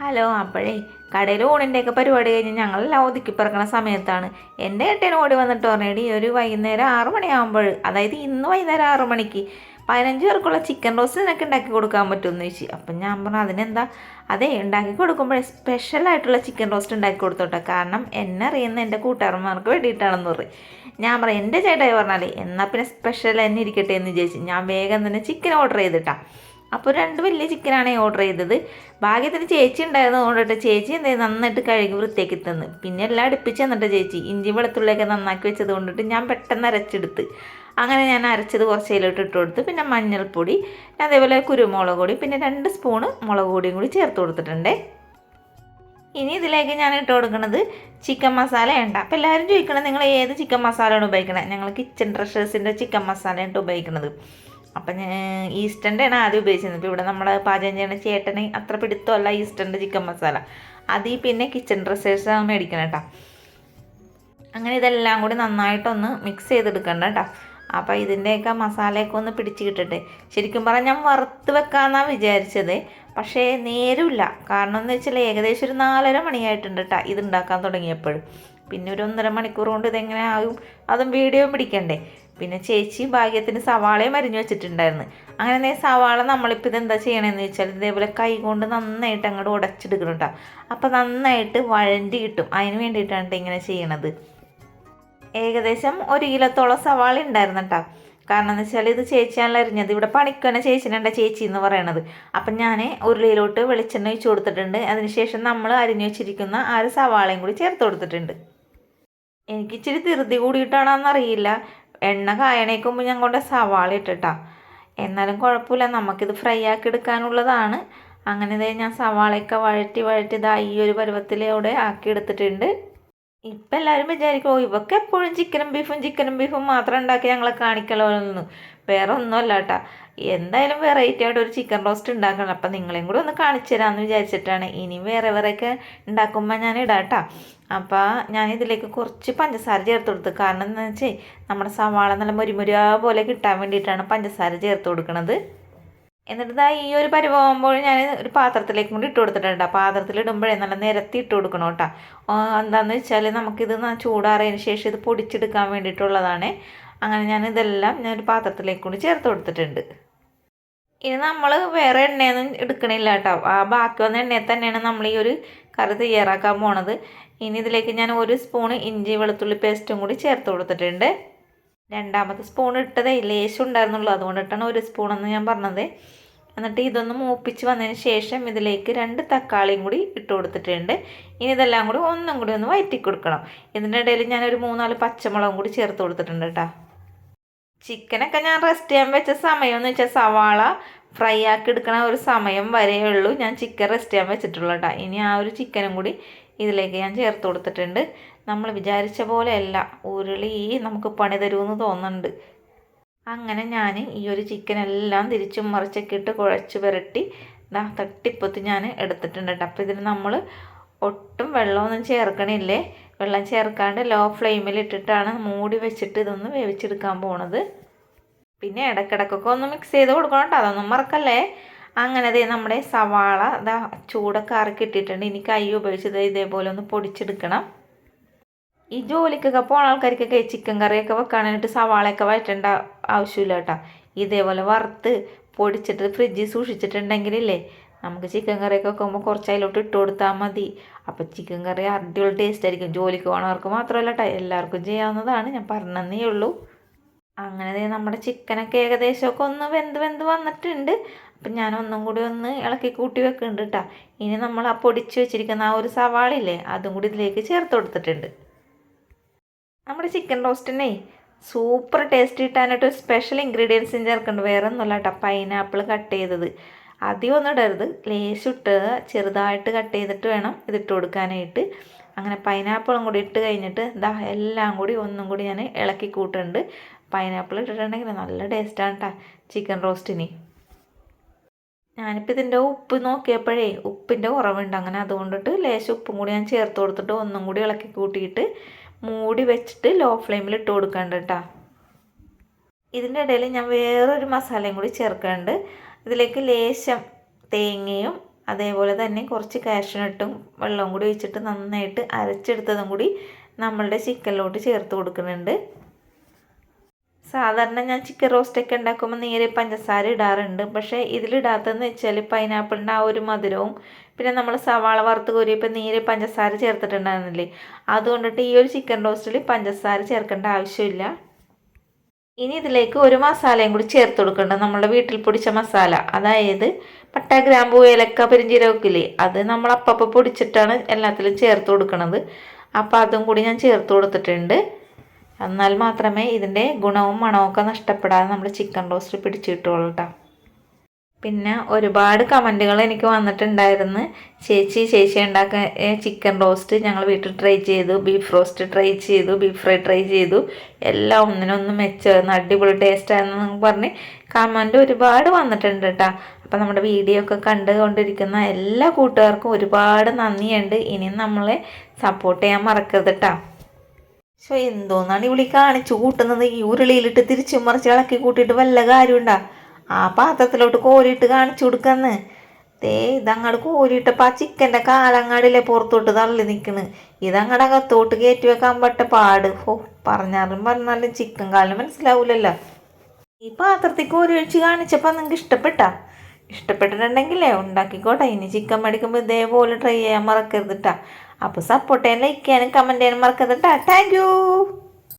Hello അപ്പോഴേ കടയിൽ ഊണിന്റെയൊക്കെ പരിപാടി കഴിഞ്ഞ് ഞങ്ങളെല്ലാം ഒതുക്കി പിറക്കണ സമയത്താണ്. എന്റെ ഏട്ടൻ ഓടി വന്നിട്ട് പറഞ്ഞേടി ഒരു വൈകുന്നേരം ആറു മണിയാകുമ്പോൾ അതായത് ഇന്ന് വൈകുന്നേരം ആറു മണിക്ക് പതിനഞ്ച് പേർക്കുള്ള ചിക്കൻ റോസ്റ്റ് നിനക്ക് ഉണ്ടാക്കി കൊടുക്കാൻ പറ്റുമെന്ന് ചോദിച്ചു. അപ്പം ഞാൻ പറഞ്ഞു അതിനെന്താ? അതെ ഉണ്ടാക്കി കൊടുക്കുമ്പോഴേ സ്പെഷ്യലായിട്ടുള്ള ചിക്കൻ റോസ്റ്റ് ഉണ്ടാക്കി കൊടുത്തോട്ടെ. കാരണം എന്നെ അറിയുന്ന എന്റെ കൂട്ടുകാരന്മാർക്ക് വേണ്ടിയിട്ടാണെന്ന് പറയും. ഞാൻ പറയാം എന്റെ ചേട്ടായി പറഞ്ഞാലേ എന്നാൽ പിന്നെ സ്പെഷ്യൽ തന്നെ ഇരിക്കട്ടെ എന്ന് വിചാരിച്ചു ഞാൻ വേഗം തന്നെ ചിക്കൻ ഓർഡർ ചെയ്തിട്ടാ. അപ്പോൾ രണ്ട് വലിയ ചിക്കനാണ് ഓർഡർ ചെയ്തത്. ഭാഗ്യത്തിന് ചേച്ചി ഉണ്ടായിരുന്നു. ഓർഡറിട്ട് ചേച്ചി എന്തേ നന്നായിട്ട് കഴുകി വൃത്തിയാക്കി തന്നു. പിന്നെ എല്ലാം അടുപ്പിച്ച് തന്നിട്ട് ചേച്ചി. ഇഞ്ചി വെളുത്തുള്ളിയൊക്കെ നന്നാക്കി വെച്ചത് കൊണ്ടിട്ട് ഞാൻ പെട്ടെന്ന് അരച്ചെടുത്ത്. അങ്ങനെ ഞാൻ അരച്ചത് കുറച്ച് അതിലോട്ട് ഇട്ട് കൊടുത്ത്. പിന്നെ മഞ്ഞൾപ്പൊടി അതേപോലെ കുരുമുളക് പൊടി പിന്നെ രണ്ട് സ്പൂണ് മുളക് പൊടിയും കൂടി ചേർത്ത് കൊടുത്തിട്ടുണ്ടേ. ഇനി ഇതിലേക്ക് ഞാൻ ഇട്ട് കൊടുക്കുന്നത് ചിക്കൻ മസാല ഉണ്ട് അപ്പോൾ എല്ലാവരും ചോദിക്കണം നിങ്ങൾ ഏത് ചിക്കൻ മസാലയാണ് ഉപയോഗിക്കണത് ഞങ്ങൾ കിച്ചൺ ട്രഷേഴ്സിന്റെ ചിക്കൻ മസാലയാണ് ഉപയോഗിക്കുന്നത് അപ്പം ഞാൻ ഈസ്റ്റന്റെ ആണ് ആദ്യം ഉപയോഗിച്ചിരുന്നത് ഇപ്പോൾ ഇവിടെ നമ്മൾ പാചകം ചെയ്യുന്ന ചേട്ടന് അത്ര പിടുത്തമല്ല ഈസ്റ്റന്റെ ചിക്കൻ മസാല അതിൽ പിന്നെ കിച്ചൺ ഡ്രസ്സേഴ്സാണ് മേടിക്കണം കേട്ടോ അങ്ങനെ ഇതെല്ലാം കൂടി നന്നായിട്ടൊന്ന് മിക്സ് ചെയ്തെടുക്കണ്ട കേട്ടോ അപ്പോൾ ഇതിന്റെയൊക്കെ മസാലയൊക്കെ ഒന്ന് പിടിച്ച് കിട്ടട്ടെ. ശരിക്കും പറഞ്ഞാൽ ഞാൻ വറുത്ത് വെക്കാമെന്നാണ് വിചാരിച്ചത്. പക്ഷേ നേരമില്ല. കാരണം എന്ന് വെച്ചാൽ ഏകദേശം ഒരു നാലര മണിയായിട്ടുണ്ട് കേട്ടോ ഇത് ഉണ്ടാക്കാൻ തുടങ്ങിയപ്പോഴും. പിന്നെ ഒരു ഒന്നര മണിക്കൂർ കൊണ്ട് ഇതെങ്ങനെ ആകും? അതും വീഡിയോ പിടിക്കണ്ടേ? പിന്നെ ചേച്ചി ഭാഗ്യത്തിന് സവാളയും അരിഞ്ഞു വെച്ചിട്ടുണ്ടായിരുന്നു. അങ്ങനെ സവാള നമ്മളിപ്പോൾ എന്താ ചെയ്യണമെന്ന് വെച്ചാൽ ഇതേപോലെ കൈ കൊണ്ട് നന്നായിട്ട് അങ്ങോട്ട് ഉടച്ചെടുക്കണം കേട്ടോ അപ്പോൾ നന്നായിട്ട് വഴണ്ടി കിട്ടും. അതിന് വേണ്ടിയിട്ടാണ് ഇങ്ങനെ ചെയ്യണത്. ഏകദേശം ഒരു കിലോത്തോളം സവാള ഉണ്ടായിരുന്നു കേട്ടോ കാരണം എന്ന് വെച്ചാൽ ഇത് ചേച്ചിയാണല്ലോ അറിഞ്ഞത് ഇവിടെ പണിക്കന്നെ ചേച്ചിനുണ്ട ചേച്ചി എന്ന് പറയണത്. അപ്പം ഞാൻ ഉരുളിയിലോട്ട് വെളിച്ചെണ്ണ ഒഴിച്ചു കൊടുത്തിട്ടുണ്ട്. അതിനുശേഷം നമ്മൾ അരിഞ്ഞു വെച്ചിരിക്കുന്ന ആ ഒരു സവാളയും കൂടി ചേർത്ത് കൊടുത്തിട്ടുണ്ട്. എനിക്ക് ഇച്ചിരി ധൃതി കൂടിയിട്ടാണെന്നറിയില്ല. എണ്ണ കായണേക്കുമ്പോൾ ഞാൻ കൊണ്ട് സവാള ഇട്ടിട്ടാ. എന്നാലും കുഴപ്പമില്ല നമുക്കിത് ഫ്രൈ ആക്കി എടുക്കാനുള്ളതാണ്. അങ്ങനെ ഇതേ ഞാൻ സവാളയൊക്കെ വഴറ്റി വഴറ്റി ഇതാ ഈ ഒരു പരുവത്തിലൂടെ ആക്കി എടുത്തിട്ടുണ്ട്. ഇപ്പം എല്ലാവരും വിചാരിക്കും ഓ ഇവക്ക് എപ്പോഴും ചിക്കനും ബീഫും ചിക്കനും ബീഫും മാത്രം ഉണ്ടാക്കി ഞങ്ങളെ കാണിക്കലോന്നു വേറെ ഒന്നുമല്ല കേട്ടാ എന്തായാലും വെറൈറ്റി ആയിട്ട് ഒരു ചിക്കൻ റോസ്റ്റ് ഉണ്ടാക്കണം. അപ്പം നിങ്ങളെയും കൂടെ ഒന്ന് കാണിച്ചു തരാമെന്ന് വിചാരിച്ചിട്ടാണ്. ഇനി വേറെ വേറെയൊക്കെ ഉണ്ടാക്കുമ്പോൾ ഞാൻ ഇടാം കേട്ടോ അപ്പോൾ ഞാൻ ഇതിലേക്ക് കുറച്ച് പഞ്ചസാര ചേർത്ത് കൊടുത്തു. കാരണം എന്താ വെച്ചാൽ നമ്മുടെ സവാള നല്ല മുരിമുരിയ പോലെ കിട്ടാൻ വേണ്ടിയിട്ടാണ് പഞ്ചസാര ചേർത്ത് കൊടുക്കുന്നത് എന്നിട്ട് ഈ ഒരു പരിവാകുമ്പോൾ ഞാൻ ഒരു പാത്രത്തിലേക്ക് കൂടി ഇട്ട് കൊടുത്തിട്ടുണ്ട്. പാത്രത്തിൽ ഇടുമ്പോഴേ നല്ല നിരത്തി ഇട്ട് കൊടുക്കണം കേട്ടോ എന്താണെന്ന് വെച്ചാൽ നമുക്കിത് ചൂടാറിയതിന് ശേഷം ഇത് പൊടിച്ചെടുക്കാൻ വേണ്ടിയിട്ടുള്ളതാണ്. അങ്ങനെ ഞാൻ ഇതെല്ലാം ഞാൻ ഒരു പാത്രത്തിലേക്ക് കൂടി ചേർത്ത് കൊടുത്തിട്ടുണ്ട്. ഇനി നമ്മൾ വേറെ എണ്ണയൊന്നും എടുക്കണില്ല കേട്ടോ. ആ ബാക്കി വന്ന എണ്ണയിൽ തന്നെയാണ് നമ്മൾ ഈ ഒരു കറി തയ്യാറാക്കാൻ പോണത്. ഇനി ഇതിലേക്ക് ഞാൻ ഒരു സ്പൂൺ ഇഞ്ചി വെളുത്തുള്ളി പേസ്റ്റും കൂടി ചേർത്ത് കൊടുത്തിട്ടുണ്ട്. രണ്ടാമത്തെ സ്പൂൺ ഇട്ടതേ ലേശം ഉണ്ടായിരുന്നുള്ളൂ. അതുകൊണ്ടിട്ടാണ് ഒരു സ്പൂണെന്ന് ഞാൻ പറഞ്ഞത്. എന്നിട്ട് ഇതൊന്ന് മൂപ്പിച്ച് വന്നതിന് ശേഷം ഇതിലേക്ക് രണ്ട് തക്കാളിയും കൂടി ഇട്ട് കൊടുത്തിട്ടുണ്ട്. ഇനി ഇതെല്ലാം കൂടി ഒന്നും കൂടി ഒന്ന് വയറ്റി കൊടുക്കണം ഇതിന്റെ ഇടയിൽ ഞാനൊരു മൂന്നാൽ പച്ചമുളകും കൂടി ചേർത്ത് കൊടുത്തിട്ടുണ്ട് കേട്ടോ. ചിക്കനൊക്കെ ഞാൻ റെസ്റ്റ് ചെയ്യാൻ വെച്ച സമയം എന്ന് വെച്ചാൽ സവാള ഫ്രൈ ആക്കി എടുക്കണ ഒരു സമയം വരെയേ ഉള്ളൂ. ഞാൻ ചിക്കൻ റെസ്റ്റ് ചെയ്യാൻ വെച്ചിട്ടുള്ളൂ കേട്ടോ ഇനി ആ ഒരു ചിക്കനും കൂടി ഇതിലേക്ക് ഞാൻ ചേർത്ത് കൊടുത്തിട്ടുണ്ട്. നമ്മൾ വിചാരിച്ച പോലെയല്ല ഉരുളി നമുക്ക് പണി തരുമെന്ന് തോന്നുന്നുണ്ട്. അങ്ങനെ ഞാൻ ഈ ഒരു ചിക്കൻ എല്ലാം തിരിച്ചും മറിച്ചൊക്കെ ഇട്ട് കുഴച്ച് ഇതാ തട്ടിപ്പൊത്തി ഞാൻ എടുത്തിട്ടുണ്ട് കേട്ടോ അപ്പോൾ ഇതിന് നമ്മൾ ഒട്ടും വെള്ളമൊന്നും ചേർക്കണില്ലേ? വെള്ളം ചേർക്കാണ്ട് ലോ ഫ്ലെയിമിൽ ഇട്ടിട്ടാണ് മൂടി വെച്ചിട്ട് ഇതൊന്ന് വേവിച്ചെടുക്കാൻ പോണത്. പിന്നെ ഇടക്കിടക്കൊക്കെ ഒന്ന് മിക്സ് ചെയ്ത് കൊടുക്കണം കേട്ടോ അതൊന്നും മറക്കല്ലേ? അങ്ങനെ ദേ നമ്മുടെ സവാള ഇതാ ചൂടൊക്കെ ആറി ഇട്ടിട്ടുണ്ട് ഇനി കൈ ഉപയോഗിച്ചത് ഇതേപോലെ ഒന്ന് പൊടിച്ചെടുക്കണം. ഈ ജോലിക്കൊക്കെ പോണ ആൾക്കാർക്കൊക്കെ ചിക്കൻ കറിയൊക്കെ വെക്കാനായിട്ട് സവാളയൊക്കെ വഴറ്റേണ്ട ആവശ്യമില്ല കേട്ടോ ഇതേപോലെ വറുത്ത് പൊടിച്ചിട്ട് ഫ്രിഡ്ജിൽ സൂക്ഷിച്ചിട്ടുണ്ടെങ്കിലില്ലേ നമുക്ക് ചിക്കൻ കറിയൊക്കെ വെക്കുമ്പോൾ കുറച്ച് അതിലോട്ട് ഇട്ട് കൊടുത്താൽ മതി. അപ്പോൾ ചിക്കൻ കറി അടിപൊളി ടേസ്റ്റ് ആയിരിക്കും. ജോലിക്ക് പോകണവർക്ക് മാത്രമല്ല എല്ലാവർക്കും ചെയ്യാവുന്നതാണ്. ഞാൻ പറഞ്ഞതേ ഉള്ളൂ. അങ്ങനെ നമ്മുടെ ചിക്കനൊക്കെ ഏകദേശമൊക്കെ ഒന്ന് വെന്ത് വെന്ത് വന്നിട്ടുണ്ട്. അപ്പം ഞാൻ ഒന്നും കൂടി ഒന്ന് ഇളക്കി കൂട്ടി വെക്കുന്നുണ്ട് കേട്ടോ ഇനി നമ്മൾ ആ പൊടിച്ച് വെച്ചിരിക്കുന്ന ആ ഒരു സവാളില്ലേ അതും കൂടി ഇതിലേക്ക് ചേർത്ത് കൊടുത്തിട്ടുണ്ട്. നമ്മുടെ ചിക്കൻ റോസ്റ്റിനെ സൂപ്പർ ടേസ്റ്റ് കിട്ടാനായിട്ട് ഒരു സ്പെഷ്യൽ ഇൻഗ്രീഡിയൻസും ചേർക്കുന്നുണ്ട്. വേറെ ഒന്നുമല്ല കേട്ടോ പൈനാപ്പിൾ കട്ട് ചെയ്തത്. അധികം ഒന്നും ഇടരുത്. ലേശിട്ട് ചെറുതായിട്ട് കട്ട് ചെയ്തിട്ട് വേണം ഇതിട്ട് കൊടുക്കാനായിട്ട്. അങ്ങനെ പൈനാപ്പിളും കൂടി ഇട്ട് കഴിഞ്ഞിട്ട് ഇതാ എല്ലാം കൂടി ഒന്നും കൂടി ഞാൻ ഇളക്കി കൂട്ടുന്നുണ്ട് പൈനാപ്പിൾ ഇട്ടിട്ടുണ്ടെങ്കിൽ നല്ല ടേസ്റ്റാണ് കേട്ടോ ചിക്കൻ റോസ്റ്റിന് ഞാനിപ്പോൾ ഇതിന്റെ ഉപ്പ് നോക്കിയപ്പോഴേ ഉപ്പിന്റെ കുറവുണ്ട്. അങ്ങനെ അതുകൊണ്ടിട്ട് ലേശം ഉപ്പും കൂടി ഞാൻ ചേർത്ത് കൊടുത്തിട്ട് ഒന്നും കൂടി ഇളക്കി കൂട്ടിയിട്ട് മൂടി വെച്ചിട്ട് ലോ ഫ്ലെയിമിൽ ഇട്ട് കൊടുക്കേണ്ട കേട്ടോ ഇതിന്റെ ഇടയിൽ ഞാൻ വേറൊരു മസാലയും കൂടി ചേർക്കുന്നുണ്ട് ഇതിലേക്ക് ലേശം തേങ്ങയും അതേപോലെ തന്നെ കുറച്ച് കാഷ്നട്ടും വെള്ളവും കൂടി ഒഴിച്ചിട്ട് നന്നായിട്ട് അരച്ചെടുത്തതും കൂടി നമ്മളുടെ ചിക്കനിലോട്ട് ചേർത്ത് കൊടുക്കുന്നുണ്ട്. സാധാരണ ഞാൻ ചിക്കൻ റോസ്റ്റൊക്കെ ഉണ്ടാക്കുമ്പോൾ നേരെ പഞ്ചസാര ഇടാറുണ്ട്. പക്ഷേ ഇതിലിടാത്തതെന്ന് വെച്ചാൽ പൈനാപ്പിളിന്റെ ആ ഒരു മധുരവും പിന്നെ നമ്മൾ സവാള വറുത്ത് കോരിയപ്പോൾ നേരെ പഞ്ചസാര ചേർത്തിട്ടുണ്ടായിരുന്നില്ലേ? അതുകൊണ്ടിട്ട് ഈ ഒരു ചിക്കൻ റോസ്റ്റിൽ പഞ്ചസാര ചേർക്കേണ്ട ആവശ്യമില്ല. ഇനി ഇതിലേക്ക് ഒരു മസാലയും കൂടി ചേർത്ത് കൊടുക്കേണ്ടത് നമ്മുടെ വീട്ടിൽ പൊടിച്ച മസാല. അതായത് പട്ട ഗ്രാമ്പൂ ഏലക്ക പെരിഞ്ചീരകമൊക്കെ ഇല്ലേ അത് നമ്മൾ അപ്പപ്പോൾ പൊടിച്ചിട്ടാണ് എല്ലാത്തിലും ചേർത്ത് കൊടുക്കുന്നത് അപ്പോൾ അതും കൂടി ഞാൻ ചേർത്ത് കൊടുത്തിട്ടുണ്ട്. എന്നാൽ മാത്രമേ ഇതിന്റെ ഗുണവും മണവും ഒക്കെ നഷ്ടപ്പെടാതെ നമ്മൾ ചിക്കൻ റോസ്റ്റ് പിടിച്ചു കിട്ടുള്ളൂ കേട്ടോ. പിന്നെ ഒരുപാട് കമന്റുകൾ എനിക്ക് വന്നിട്ടുണ്ടായിരുന്നു. ചേച്ചി ചേച്ചി ഉണ്ടാക്കിയ ചിക്കൻ റോസ്റ്റ് ഞങ്ങൾ വീട്ടിൽ ട്രൈ ചെയ്തു. ബീഫ് റോസ്റ്റ് ട്രൈ ചെയ്തു. ബീഫ് ഫ്രൈ ട്രൈ ചെയ്തു. എല്ലാം ഒന്നിനൊന്നും മെച്ചമായിരുന്നു. അടിപൊളി ടേസ്റ്റ് ആയിരുന്നു പറഞ്ഞ് കമന്റ് ഒരുപാട് വന്നിട്ടുണ്ട് കേട്ടോ അപ്പോൾ നമ്മുടെ വീഡിയോ ഒക്കെ കണ്ടുകൊണ്ടിരിക്കുന്ന എല്ലാ കൂട്ടുകാർക്കും ഒരുപാട് നന്ദിയുണ്ട്. ഇനിയും നമ്മളെ സപ്പോർട്ട് ചെയ്യാൻ മറക്കരുത് കേട്ടോ പക്ഷേ എന്തോന്നാണ് ഇവിളി കാണിച്ചു കൂട്ടുന്നത്? ഈ ഉരുളിയിലിട്ട് തിരിച്ചു മറിച്ച് ഇളക്കി കൂട്ടിയിട്ട് വല്ല കാര്യമുണ്ടാ? ആ പാത്രത്തിലോട്ട് കോരിയിട്ട് കാണിച്ചു കൊടുക്കാന്ന്. ദേ ഇതങ്ങോട്ട് കോരിയിട്ടപ്പോൾ ആ ചിക്കന്റെ കാലങ്ങാടിലെ പുറത്തോട്ട് തള്ളി നിൽക്കണ് ഇതങ്ങടെ അകത്തോട്ട് കയറ്റി വെക്കാൻ പറ്റ പാട്. ഓ പറഞ്ഞാലും പറഞ്ഞാലും ചിക്കൻ കാലം മനസ്സിലാവൂലല്ലോ. ഈ പാത്രത്തിൽ കോരി ഒഴിച്ച് കാണിച്ചപ്പോൾ നിങ്ങൾക്ക് ഇഷ്ടപ്പെട്ടാ? ഇഷ്ടപ്പെട്ടിട്ടുണ്ടെങ്കിലേ ഉണ്ടാക്കിക്കോട്ടെ. ഇനി ചിക്കൻ മേടിക്കുമ്പോൾ ഇതേപോലെ ട്രൈ ചെയ്യാൻ മറക്കരുതിട്ടാ അപ്പോൾ സപ്പോർട്ട് ചെയ്യാൻ ലൈക്ക് ചെയ്യാനും കമന്റ് ചെയ്യാനും മറക്കരുതിട്ടാ താങ്ക് യു